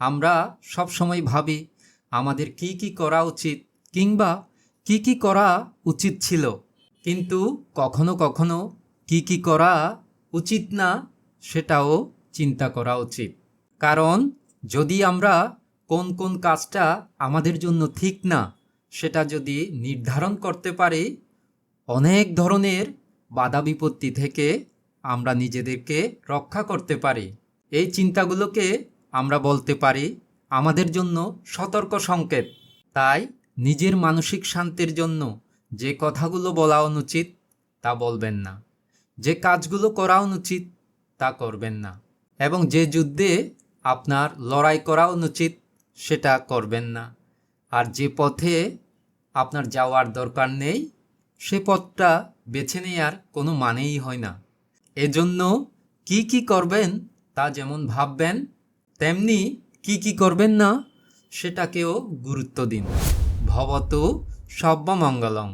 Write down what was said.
আমরা সবসময় ভাবি, আমাদের কি কি করা উচিত কিংবা কি কি করা উচিত ছিল। কিন্তু কখনো কখনো কি কি করা উচিত না সেটাও চিন্তা করা উচিত। কারণ যদি আমরা কোন কোন কাজটা আমাদের জন্য ঠিক না, সেটা যদি নির্ধারণ করতে পারি, অনেক ধরনের বাধা বিপত্তি থেকে আমরা নিজেদেরকে রক্ষা করতে পারি। এই চিন্তাগুলোকে আমরা বলতে পারি, আমাদের জন্য সতর্ক সংকেত। তাই নিজের মানসিক শান্তির জন্য যে কথাগুলো বলা অনুচিত, তা বলবেন না। যে কাজগুলো করা অনুচিত, তা করবেন না। এবং যে যুদ্ধে আপনার লড়াই করা অনুচিত, সেটা করবেন না। আর যে পথে আপনার যাওয়ার দরকার নেই, সে পথটা বেছে নেওয়ার কোনো মানেই হয় না। এজন্য কি কি করবেন, তা যেমন ভাববেন তেমনি কি কি করবেন না সেটাকেও গুরুত্ব দিন। ভবতু সব্যমঙ্গলং